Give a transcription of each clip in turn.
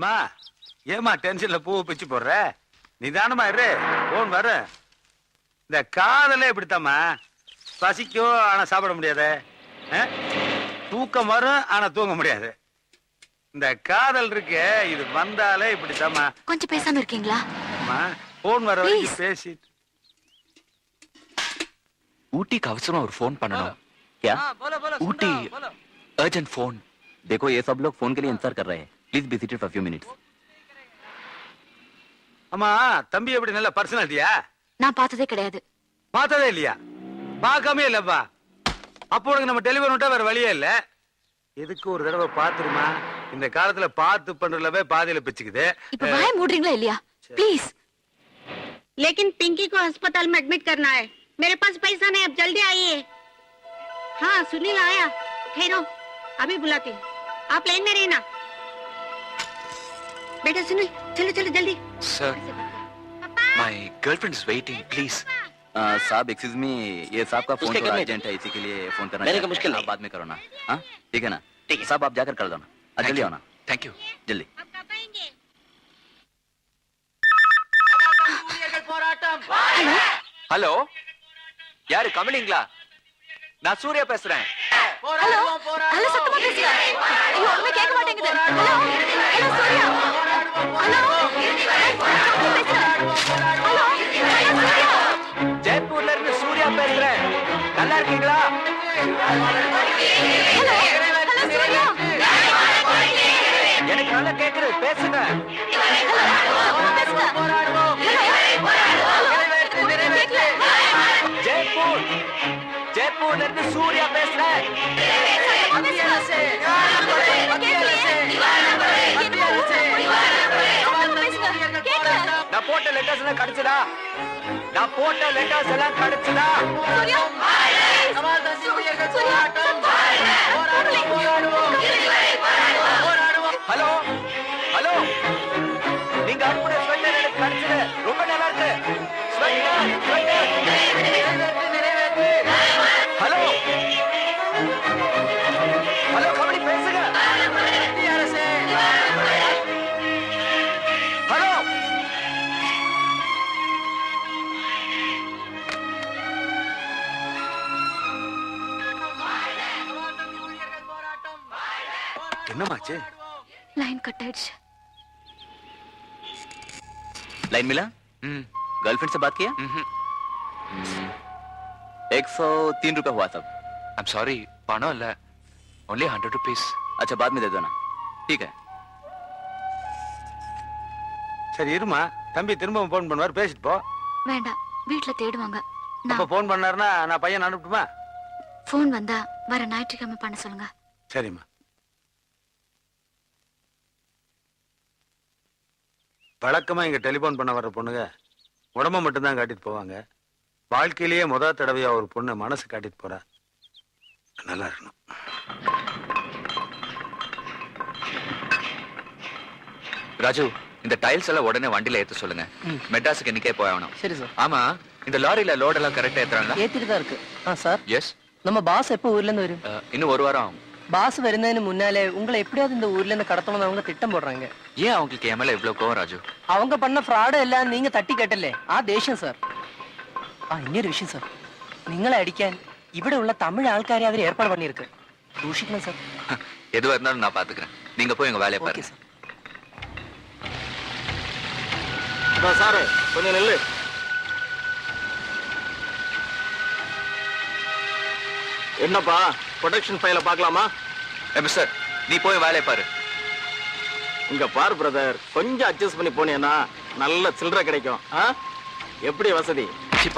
மா ஏமா டென்ஷன்ல பூவை பிச்சு போடுற நிதானமா இரு போன் வர இந்த காதலே இப்படித்தாம்மா பசிக்கும் ஆனா சாப்பிட முடியாது தூக்கம் வரும் ஆனா தூங்க முடியாது இந்த காதல் இருக்கு இது வந்தாலே இப்படித்தாம்மா கொஞ்சம் பேசாம இருக்கீங்களா போன் வர Please. வரைக்கும் பேசி ஊட்டிக்கு அவசரமா ஒரு ஃபோன் பண்ணணும் क्या ऊटी अर्जेंट फोन देखो ये सब लोग फोन के लिए इंतजार कर रहे हैं please be seated for few minutes ஆமா தம்பி எப்படி நல்ல பர்சனாலிட்டியா நான் பார்த்ததே கிடையாது பார்த்ததே இல்லையா பார்க்காமே இல்லப்பா அப்போ உனக்கு நம்ம டெலிவரி விட்டா வேற வழியே இல்ல எதுக்கு ஒரு தடவை பாத்துருமா இந்த காலத்துல பார்த்து பண்றதுலவே பாதியில பிச்சுக்குது இப்ப வாய மூடுறீங்களா இல்லையா ப்ளீஸ் लेकिन पिंकी को अस्पताल में एडमिट करना है मेरे पास पैसा नहीं अब जल्दी आइए हाँ सुनील आया ठहरो अभी बुलाती हूँ आप लाइन में रहना बेटा सुनील चलो चलो जल्दी sir my girlfriend is waiting please साहब एक्सक्यूज मी ये साहब का फोन उसके थोड़ा करने अर्जेंट है इसी के लिए फोन करना मेरे को चाहते हैं। मुश्किल आप नहीं। बाद में करो ना हाँ ठीक है ना ठीक है। साहब आप जाकर कर दो ना आ, जल्दी आओ ना थैंक यू जल्दी अब कब आएंगे ஹலோ யாரு கமலிங்களா நான் சூர்யா பேசுறேன் ஹலோ ஹலோ சத்தமா பேசுங்க ஐயோ ஒண்ணுமே கேட்க மாட்டேங்குது hello hello Surya hello hello Surya ஜெய்ப்பூர்ல இருந்து சூர்யா பேசுறேன். நல்லா இருக்கீங்களா? ஹலோ ஹலோ எனக்கு நல்லா கேக்குது. பேசுங்க. சத்தமா பேசுங்க ஹலோ ஹலோ ஒண்ணுமே கேட்கல ஜெய்ப்பூர். ஜெய்ப்பூர்ல இருந்து சூர்யா பேசுறேன். லெட்டர்ஸ் எல்லாம் கிடைச்சதா? நான் போட்ட லெட்டர்ஸ் எல்லாம் கிடைச்சதா? ஹலோ? ஹலோ? நீங்க அனுப்புன ஸ்வெட்டர் எனக்கு கிடைச்சது. ரொம்ப நல்லா இருக்கு. ஸ்வெட்டர் ஸ்வெட்டர் என்னமாச்சு லைன் கட் ஆயிடுச்சு लाइन मिला ம் गर्लफ्रेंड से बात किया ம்ஹும். एक सौ तीन रुपया हुआ सब ஐம் சாரி பணம் இல்ல ஒன்லி ஹண்ட்ரட் ருபீஸ் अच्छा बाद में दे दो ना ठीक है சரி இருமா தம்பி திரும்ப போன் பண்ணுவார் பேசிட்டு போ வேண்டாம் வீட்ல தேடுவாங்க அப்ப நான் போன் பண்ணாருன்னா நான் பையன் அனுப்பட்டுமா ஃபோன் வந்தா வர ஞாயிற்றுக்கிழமை பண்ண சொல்லுங்க சரிம்மா வழக்கமாக இங்கே டெலிஃபோன் பண்ண வர்ற பொண்ணுங்க உடம்ப மட்டும்தான் காட்டிட்டு போவாங்க. வாழ்க்கையிலேயே முதல் தடவையாக ஒரு பொண்ணு மனசு காட்டிட்டு போகிறா நல்லா இருக்கணும். ராஜு இந்த டைல்ஸ் எல்லாம் உடனே வண்டியில ஏத்த சொல்லுங்க. மெட்ராஸுக்கு இன்னைக்கே போயணும் சரி சார். ஆமா இந்த லாரியில லோடெல்லாம் கரெக்டா ஏத்துறாங்களா? ஏத்திட்டு தான் இருக்கு. ஆ சார். எஸ் நம்ம பாஸ் எப்போ ஊர்ல இருந்து வரும் இன்னும் ஒரு வாரம் ஆகும். பாஸ் வருந்ததிന് முன்னாலே உங்களை எப்படியாவது இந்த ஊர்ல இருந்து கடத்தணும்னு அவங்க திட்டம் போடுறாங்க. ஏன் அவங்களுக்கு என் மேல இவ்வளவு கோவம் ராஜு? அவங்க பண்ண ஃப்ராடு എല്ലാം நீங்க തട്ടി കേട്ടല്ലേ ആ ദേഷ്യം സാർ ആ ഇനിയൊരു വിഷയം സാർ നിങ്ങളെ അടിക്കാൻ ഇവിടെ ഉള്ള തമിഴ് ആൾക്കാരെ അവർ ഏർപ്പാട് പണിയിருக்கு സൂക്ഷിക്കണം സാർ எதுவா இருந்தாலும் நான் பாத்துக்கிறேன். நீங்க போய் உங்க வேலையை பாருங்க. சார் சார் கொஞ்சம் நெல்லு என்னப்பா? ப்ரொடக்ஷன் ஃபைல பார்க்கலாமா? மிஸ்டர் நீ போய் வேலையை பாரு. இங்க பார் பிரதர் கொஞ்சம் அட்ஜஸ்ட் பண்ணி போனீங்கன்னா நல்ல சில்லறை கிடைக்கும். ஆ? எப்படி வசதி? சி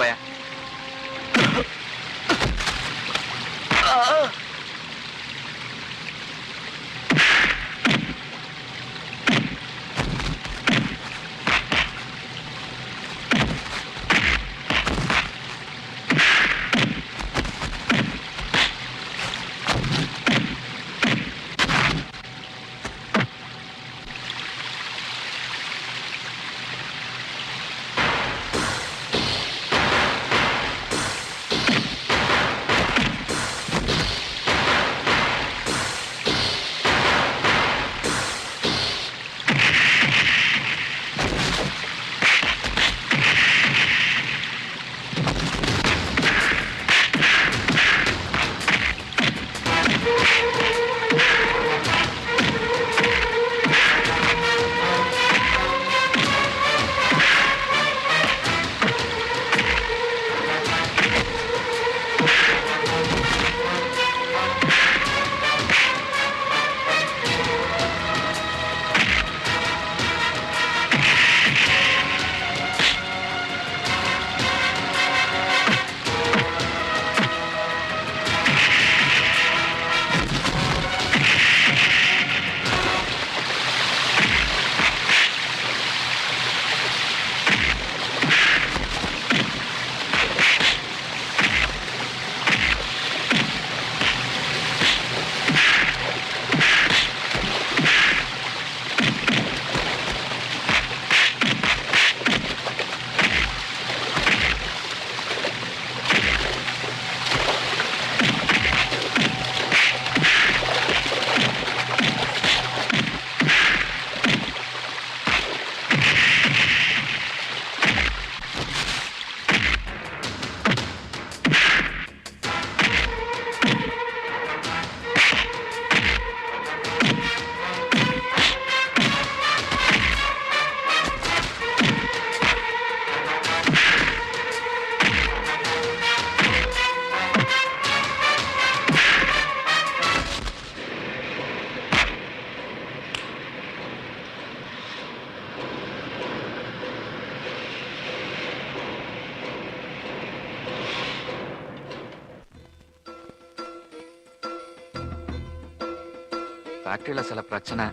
ஃபேக்டரியில சில பிரச்சனை.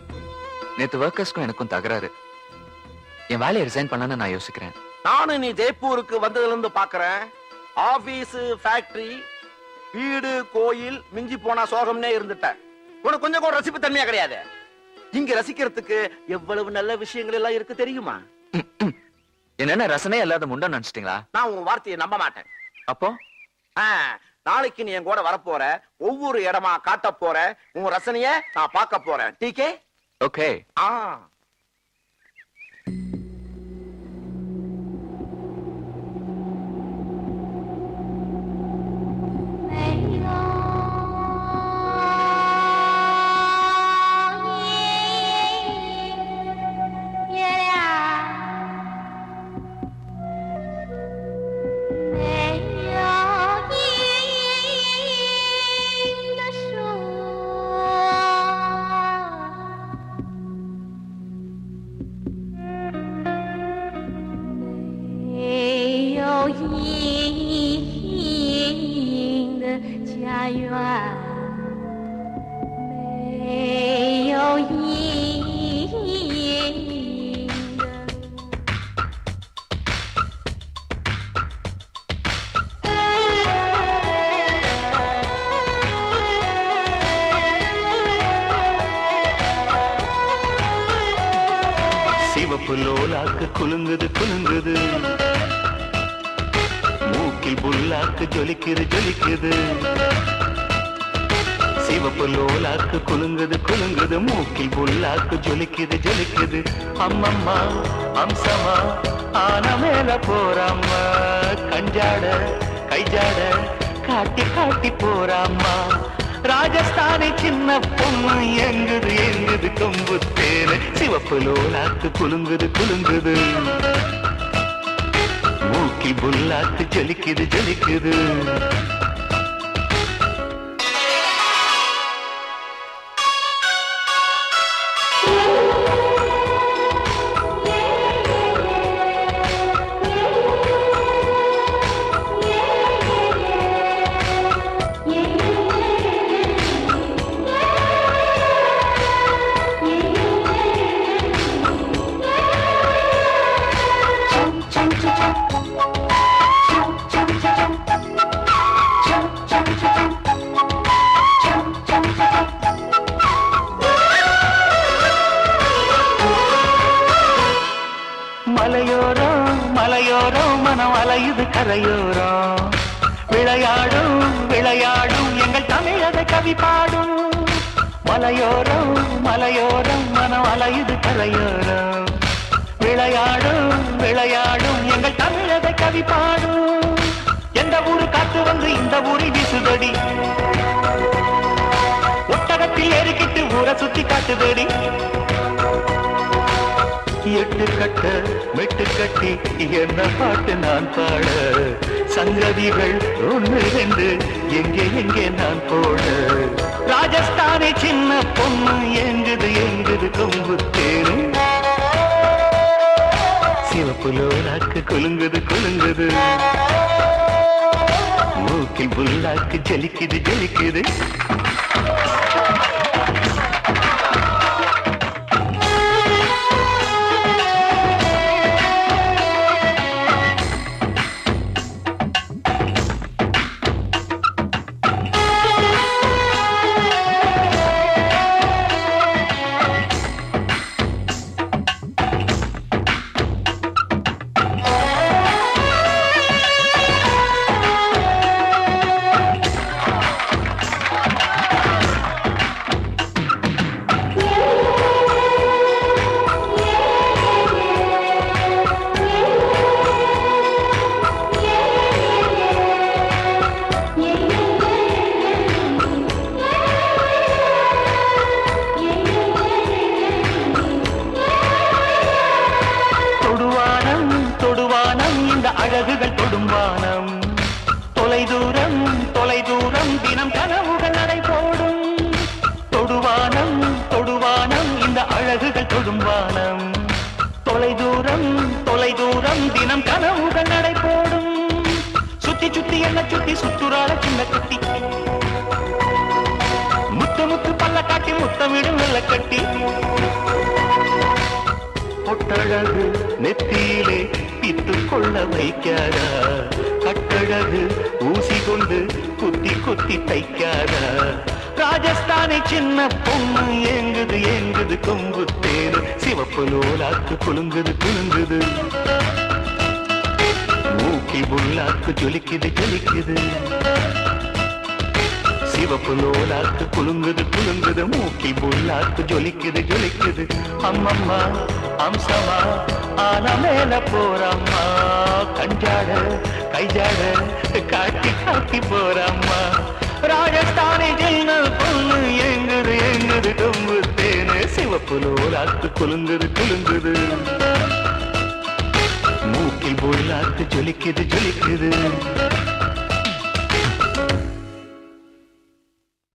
நேத்து ஒர்க்கர்ஸ்க்கும் எனக்கும் தகராறு. என் வேலையை ரிசைன் பண்ணலான்னு நான் யோசிக்கிறேன். நானும் நீ ஜெய்ப்பூருக்கு வந்ததுல இருந்து பாக்குறேன் ஆபீஸ் ஃபேக்டரி வீடு கோயில் மிஞ்சி போனா சோகம்னே இருந்துட்ட உனக்கு கொஞ்சம் கூட ரசிப்பு தன்மையா கிடையாது. இங்க ரசிக்கிறதுக்கு எவ்வளவு நல்ல விஷயங்கள் எல்லாம் இருக்கு தெரியுமா? என்னென்ன ரசனையே இல்லாத முண்டை நினைச்சிட்டீங்களா? நான் உன் வார்த்தையை நம்ப மாட்டேன். அப்போ? நாளைக்கு நீ என் கூட வரப்போற ஒவ்வொரு இடமா காட்ட போற உன் ரசனைய நான் பார்க்க போறேன். டீகே ஓகே ஆ. 有阴影的家园，没有阴影的。சிவப்பு லோலாக்கு குலுங்குது குலுங்குது மூக்கில் புல்லாக்கு ஜொலிக்குது ஜொலிக்குது. சிவப்பு லோலாக்கு குலுங்குது குலுங்குது. மூக்கில் புல்லாக்கு ஜொலிக்குது ஜொலிக்குது. அம்மம்மா அம்சமா ஆன மேல போறாம்மா. கஞ்சாட கைஜாட காட்டி காட்டி போறாம்மா. ராஜஸ்தானி சின்ன பொண்ணு எங்குது எங்குது கொம்பு தேனு. சிவப்பு லோலாக்கு குலுங்குது குலுங்குது. மூக்கில் புல்லாக்கு ஜொலிக்குது ஜொலிக்குது. மனம் அலையுது கரையோரம் விளையாடும் விளையாடும் எங்கள் தமிழக கவி பாடும். மலையோரம் மலையோரம் மனம் அலையுது கரையோரம் விளையாடும் விளையாடும் எங்கள் தமிழக கவி பாடும். எந்த ஊரு காத்து வந்து இந்த ஊரில் வீசுதடி? ஒட்டகத்தில் ஏறிக்கிட்டு ஊரை சுத்தி காட்டுதடி? மெட்டு கட்ட மெட்டு கட்டி என்ன பாட்டு நான் பாட? சங்கதிகள் ஒன்று ரெண்டு எங்கே எங்கே நான் போட? ராஜஸ்தானி சின்ன பொண்ணு எங்குது எங்குது கொம்பு தேனு சிவப்பு லோலாக்கு குலுங்குது குலுங்குது. மூக்கில் புல்லாக்கு ஜலிக்குது ஜலிக்குது. போகும் வானம். தொலை தூரம் தொலை தூரம் தினம் கனவுகள் நடை போடும் சுத்தி சுத்தி என்ன சுத்தி சுற்றுறாள சின்ன குட்டி. முத்து முத்து பல்ல காட்டி முத்தமிடும் நல்ல கட்டி. பொட்டழகு நெத்தியிலே பித்து கொள்ள வைக்காதா? கட்டழகு ஊசி கொண்டு குத்தி குத்தி தைக்காதா? ராஜஸ்தானி சின்ன பொண்ணு ஏங்குது ஏங்குது கொம்பு தேரு சிவப்பு நூலாக்கு குலுங்குது குலுங்குது. மூக்கி புல்லாக்கு ஜொலிக்குது ஜொலிக்குது. சிவப்பு நூலாக்கு குலுங்குது குலுங்குது. மூக்கி புல்லாக்கு ஜொலிக்குது ஜொலிக்குது. அம்மம்மா அம்சமா ஆன மேல போறம்மா. கஞ்சாட கைஜாட காட்டி காட்டி போறம்மா. ராஜஸ்தானி ஜின்ன பொண்ணு எங்குது எங்குது கொம்பு தேனு. சிவப்பு நூலாக்கு குலுங்குது குலுங்குது. மூக்கில் புல்லாக்கு ஜொலிக்குது ஜொலிக்குது.